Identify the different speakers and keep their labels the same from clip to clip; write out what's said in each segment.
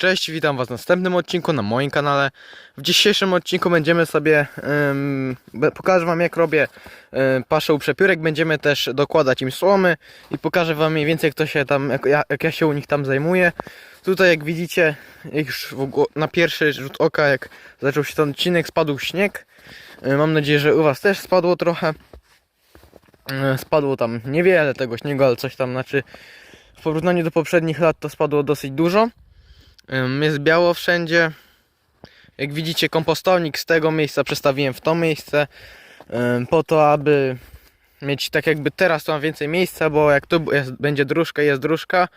Speaker 1: Cześć, witam Was w następnym odcinku na moim kanale. W dzisiejszym odcinku będziemy sobie, pokażę Wam jak robię ym, paszę u przepiórek, będziemy też dokładać im słomy i pokażę Wam mniej więcej kto się tam, jak ja, jak ja się u nich tam zajmuję. Tutaj jak widzicie, już na pierwszy rzut oka jak zaczął się ten odcinek spadł śnieg. Yy, Mam nadzieję, że u Was też spadło trochę. Yy, Spadło tam niewiele tego śniegu, ale coś tam, znaczy w porównaniu do poprzednich lat to spadło dosyć dużo. Jest biało wszędzie. Jak widzicie, kompostownik z tego miejsca przestawiłem w to miejsce. Po to, aby mieć tak jakby teraz to mam więcej miejsca, bo jak tu jest, będzie dróżka, jest dróżka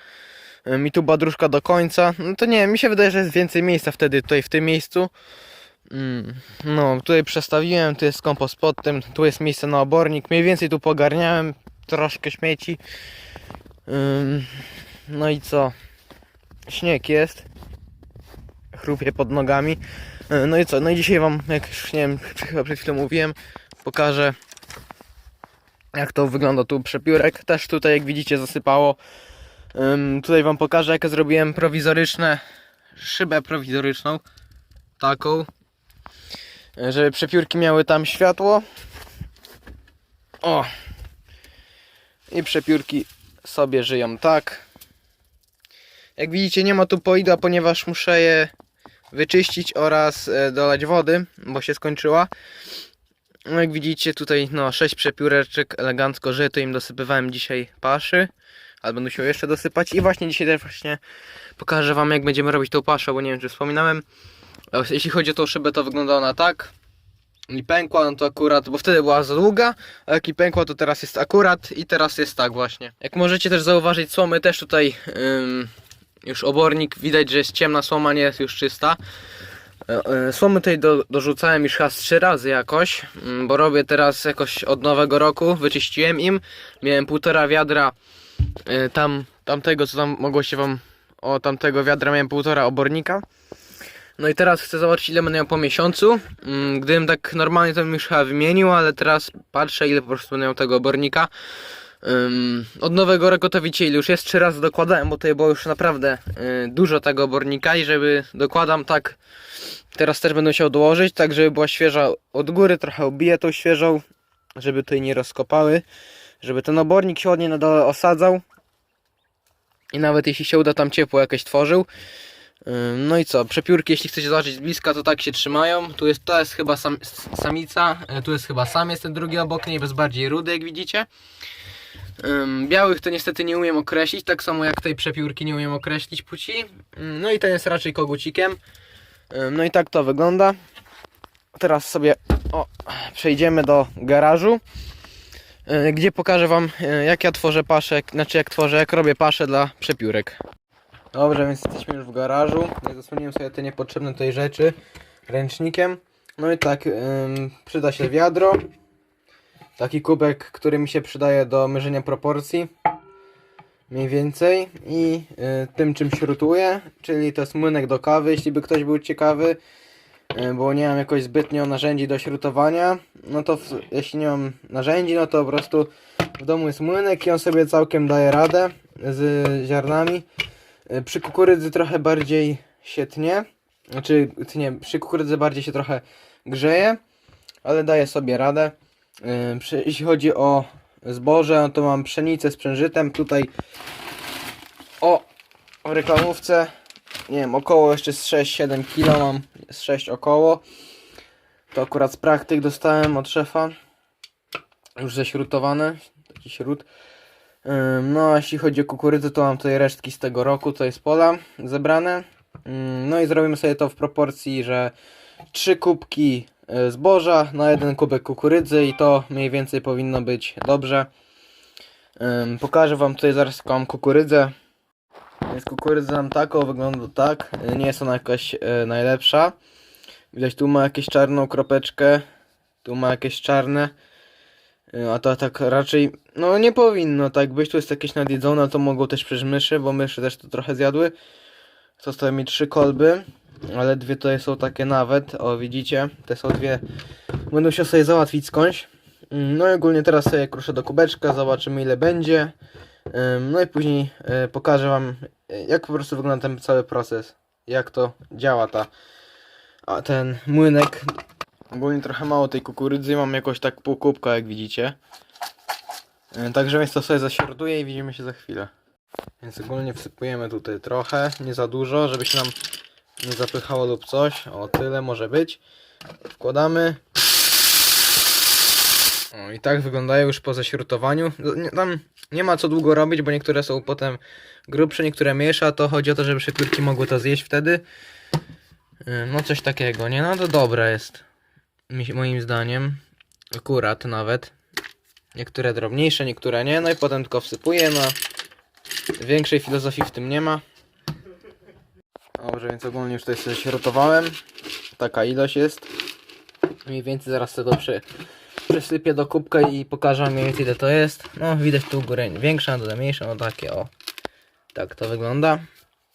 Speaker 1: i tu była dróżka do końca, no to nie, mi się wydaje, że jest więcej miejsca wtedy tutaj w tym miejscu. Ym, No, tutaj przestawiłem, tu jest kompost pod tym, tu jest miejsce na obornik. Mniej więcej tu pogarniałem troszkę śmieci. No i co? Śnieg jest. Chrupie pod nogami. E, No i co? No i dzisiaj wam, jak już nie wiem, chyba przed chwilą mówiłem, pokażę jak to wygląda tu przepiórek. Też tutaj jak widzicie zasypało. Ym, tutaj wam pokażę jak zrobiłem prowizoryczne szybę prowizoryczną. Taką. e, Żeby przepiórki miały tam światło. O! I przepiórki sobie żyją tak. Jak widzicie nie ma tu poida, ponieważ muszę je wyczyścić oraz e, dolać wody, bo się skończyła. No jak widzicie tutaj no 6 przepióreczek elegancko żyje, to im dosypywałem dzisiaj paszy. Ale będę musiał jeszcze dosypać i właśnie dzisiaj też właśnie pokażę wam jak będziemy robić tą paszę, bo nie wiem czy wspominałem. Jeśli chodzi o tą szybę to wygląda ona tak. I pękła, no to akurat, bo wtedy była za długa, a jak i pękła to teraz jest akurat i teraz jest tak właśnie. Jak możecie też zauważyć słomy też tutaj już obornik, widać, że jest ciemna słoma, nie jest już czysta. E, e, Słomy tutaj do, dorzucałem już z trzy razy jakoś, mm, bo robię teraz jakoś od nowego roku, wyczyściłem im. Miałem półtora wiadra e, tam, tamtego, co tam mogło się wam, o tamtego wiadra miałem półtora obornika. No i teraz chcę zobaczyć ile będę miał po miesiącu. Mm, Gdybym tak normalnie to bym już chyba wymienił, ale teraz patrzę ile po prostu będę miał tego obornika. Ym, od nowego roku już jest, trzy razy dokładałem, bo tutaj było już naprawdę y, dużo tego obornika i żeby dokładam tak, teraz też będę musiał dołożyć, tak żeby była świeża od góry, trochę obiję tą świeżą, żeby tutaj nie rozkopały, żeby ten obornik się ładnie na dole osadzał i nawet jeśli się uda tam ciepło jakieś tworzył. No i co, przepiórki jeśli chcecie zobaczyć z bliska to tak się trzymają, tu jest, to jest chyba sam, samica, e, tu jest chyba samiec, ten drugi obok niej jest bardziej rudy jak widzicie. Białych to niestety nie umiem określić, tak samo jak tej przepiórki nie umiem określić płci. No i ten jest raczej kogucikiem. No i tak to wygląda. Teraz sobie o, przejdziemy do garażu, y, gdzie pokażę wam y, jak ja tworzę paszę, znaczy jak tworzę, jak robię paszę dla przepiórek. Dobrze, więc jesteśmy już w garażu. Ja zasłoniłem sobie te niepotrzebne tutaj rzeczy ręcznikiem. No i tak, przyda się wiadro, taki kubek, który mi się przydaje do mierzenia proporcji mniej więcej i y, tym czym śrutuję, czyli to jest młynek do kawy, jeśli by ktoś był ciekawy, y, bo nie mam jakoś zbytnio narzędzi do śrutowania, no to w, jeśli nie mam narzędzi, no to po prostu w domu jest młynek i on sobie całkiem daje radę z ziarnami. Y, przy kukurydzy trochę bardziej się tnie, znaczy tnie, przy kukurydzy bardziej się trochę grzeje, ale daje sobie radę. Jeśli chodzi o zboże, no to mam pszenicę z przężytem. Tutaj o reklamówce, nie wiem, około jeszcze z 6-7 kg mam, z 6 około. To akurat z praktyk dostałem od szefa. Już ześrutowane, taki śrut. No, a jeśli chodzi o kukurydzę, to mam tutaj resztki z tego roku, tutaj z pola zebrane. No i zrobimy sobie to w proporcji, że 3 kubki zboża na jeden kubek kukurydzy i to mniej więcej powinno być dobrze. Pokażę wam tutaj zaraz mam kukurydzę. Więc kukurydza mam taką, wygląda tak. Y, Nie jest ona jakaś y, najlepsza. Widać tu ma jakieś czarną kropeczkę. Tu ma jakieś czarne. A to tak raczej, no nie powinno tak być. Tu jest jakieś nadjedzone, to mogą też przez myszy, bo myszy też to trochę zjadły. Zostały mi trzy kolby, ale dwie tutaj są takie nawet. O, widzicie? Te są dwie. Będę musiał sobie załatwić skądś. Mm, No i ogólnie teraz sobie kruszę do kubeczka, zobaczymy ile będzie. No i później y, pokażę wam, jak po prostu wygląda ten cały proces. jak to działa ta, a ten młynek. Ogólnie trochę mało tej kukurydzy, mam jakoś tak pół kubka jak widzicie. Także więc to sobie zaśroduję i widzimy się za chwilę. Więc ogólnie wsypujemy tutaj trochę, nie za dużo, żeby się nam nie zapychało lub coś. O tyle może być. Wkładamy. O i tak wyglądają już po zaśrutowaniu. No, Tam nie ma co długo robić, bo niektóre są potem grubsze, niektóre mniejsze, a to chodzi o to, żeby przepiórki mogły to zjeść wtedy. Yy, No coś takiego, nie? No to dobre jest. Moim zdaniem. Akurat nawet. Niektóre drobniejsze, niektóre nie. No i potem tylko wsypuję, no. Większej filozofii w tym nie ma. Dobrze, więc ogólnie już tutaj sobie śrutowałem. Taka ilość jest. Mniej więcej zaraz sobie to przy, przysypię do kubka i pokażę mniej więcej ile to jest. No widać tu górę większa, tutaj mniejsza, no takie o. Tak to wygląda.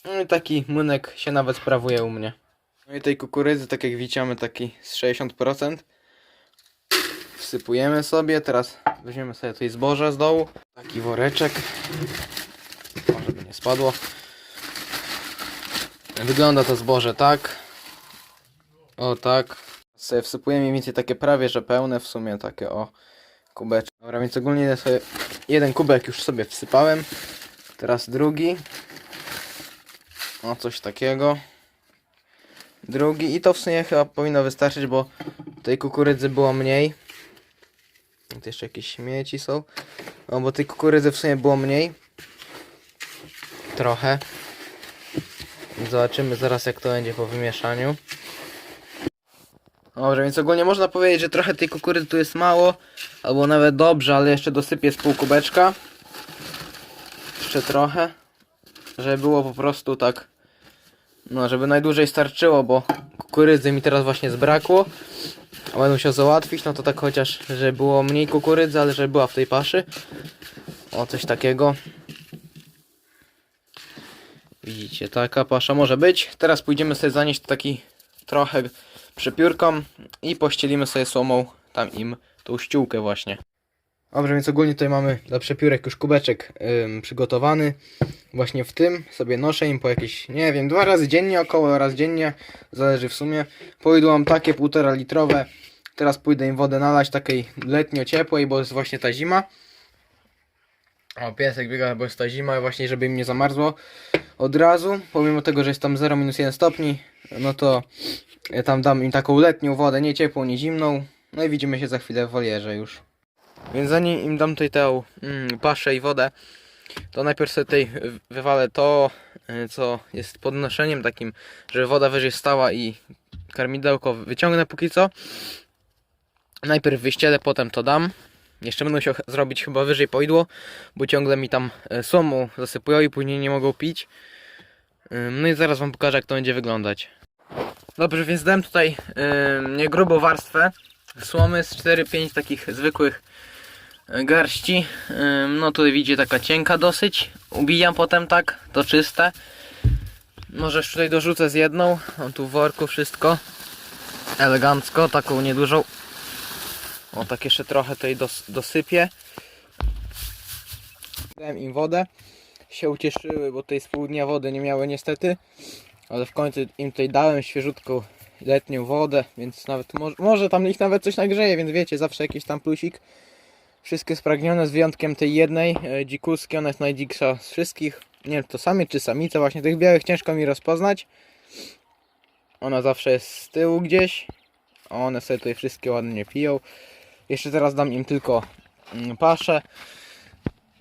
Speaker 1: No i taki młynek się nawet sprawuje u mnie. No i tej kukurydzy, tak jak widzicie, mamy taki z 60%. Wsypujemy sobie, teraz weźmiemy sobie tutaj zboże z dołu. Taki woreczek. O, żeby nie spadło. Wygląda to zboże tak. O tak. Wsypujemy mniej więcej takie prawie, że pełne w sumie takie o kubeczki. Dobra, więc ogólnie sobie jeden kubek już sobie wsypałem. Teraz drugi. O coś takiego. Drugi i to w sumie chyba powinno wystarczyć, bo tej kukurydzy było mniej. Tu jeszcze jakieś śmieci są. No bo tej kukurydzy w sumie było mniej. Trochę. Zobaczymy zaraz jak to będzie po wymieszaniu. Dobrze, więc ogólnie można powiedzieć, że trochę tej kukurydzy tu jest mało, albo nawet dobrze, ale jeszcze dosypię z pół kubeczka. Jeszcze trochę, żeby było po prostu tak, no żeby najdłużej starczyło, bo kukurydzy mi teraz właśnie zbrakło. A będę musiał załatwić, no to tak chociaż, żeby było mniej kukurydzy, ale żeby była w tej paszy. O, coś takiego. Widzicie, taka pasza może być. Teraz pójdziemy sobie zanieść taki trochę przepiórką i pościelimy sobie słomą tam im tą ściółkę właśnie. Dobrze, więc ogólnie tutaj mamy dla przepiórek już kubeczek przygotowany. Właśnie w tym sobie noszę im po jakieś, nie wiem, dwa razy dziennie, około raz dziennie, zależy w sumie. Pójdą takie półtora litrowe. Teraz pójdę im wodę nalać takiej letnio ciepłej, bo jest właśnie ta zima. O, piesek biega, bo jest ta zima, właśnie żeby im nie zamarzło od razu. Pomimo tego, że jest tam 0 minus 1 stopni, no to ja tam dam im taką letnią wodę, nie ciepłą, nie zimną. No i widzimy się za chwilę w wolierze już. Więc zanim im dam tutaj tę mm, paszę i wodę, to najpierw sobie tutaj wy- wywalę to, y, co jest podnoszeniem takim, żeby woda wyżej stała i karmidełko wyciągnę póki co. Najpierw wyścielę, potem to dam. Jeszcze musiał ch- zrobić chyba wyżej poidło, bo ciągle mi tam e, słomą zasypują i później nie mogą pić. No i zaraz wam pokażę jak to będzie wyglądać. Dobrze, więc dałem tutaj yy, nie grubą warstwę słomy z 4-5 takich zwykłych y, garści. Ym, no tutaj widzicie taka cienka dosyć. Ubijam potem tak, to czyste. Może jeszcze tutaj dorzucę z jedną. Mam tu w worku wszystko. Elegancko, taką niedużą. O, tak jeszcze trochę tutaj dos dosypię. Dałem im wodę. Się ucieszyły, bo tej z pół dnia wody nie miały niestety. Ale w końcu im tutaj dałem świeżutką letnią wodę, więc nawet może, może tam ich nawet coś nagrzeje, więc wiecie, zawsze jakiś tam plusik. Wszystkie spragnione z wyjątkiem tej jednej e, dzikuski, ona jest najdziksza z wszystkich. Nie wiem, to samiec czy samica, właśnie tych białych ciężko mi rozpoznać. Ona zawsze jest z tyłu gdzieś. One sobie tutaj wszystkie ładnie piją. Jeszcze teraz dam im tylko mm, paszę.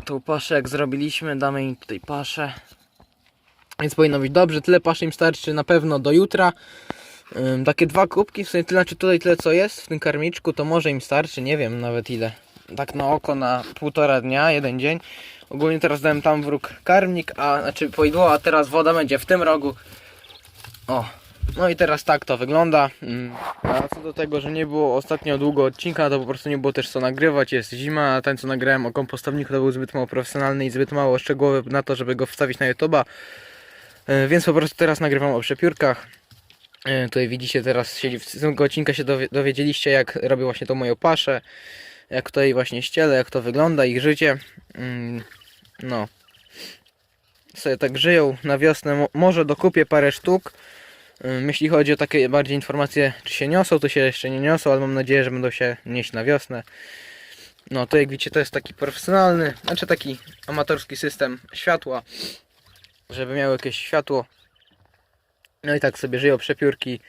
Speaker 1: Tą paszę jak zrobiliśmy, damy im tutaj paszę. Więc powinno być dobrze, tyle paszy im starczy na pewno do jutra. Takie dwa kubki, w sumie tyle, znaczy tutaj tyle co jest w tym karmiczku, to może im starczy, nie wiem nawet ile. Tak na oko na półtora dnia, jeden dzień. Ogólnie teraz dałem tam wróg karmnik, a znaczy poidło, a teraz woda będzie w tym rogu. O, no i teraz tak to wygląda. Ym, A co do tego, że nie było ostatnio długo odcinka, to po prostu nie było też co nagrywać, jest zima, a ten co nagrałem o kompostowniku to był zbyt mało profesjonalny i zbyt mało szczegółowy na to, żeby go wstawić na YouTube'a. E, Więc po prostu teraz nagrywam o przepiórkach. E, Tutaj widzicie teraz z tego odcinka się dowie, dowiedzieliście jak robię właśnie tą moją paszę. Jak tutaj właśnie ścielę, jak to wygląda, ich życie. Mm, No. sobie tak żyją na wiosnę. Mo- Może dokupię parę sztuk. Jeśli chodzi o takie bardziej informacje, czy się niosą, to się jeszcze nie niosą, ale mam nadzieję, że będą się nieść na wiosnę. No to jak widzicie, to jest taki profesjonalny, znaczy taki amatorski system światła, żeby miało jakieś światło. No i tak sobie żyją przepiórki.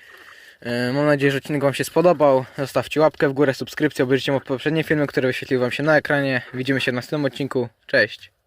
Speaker 1: Mam nadzieję, że odcinek Wam się spodobał. Zostawcie łapkę w górę, subskrypcję, obejrzyjcie poprzednie filmy, które wyświetliły Wam się na ekranie. Widzimy się w następnym odcinku. Cześć!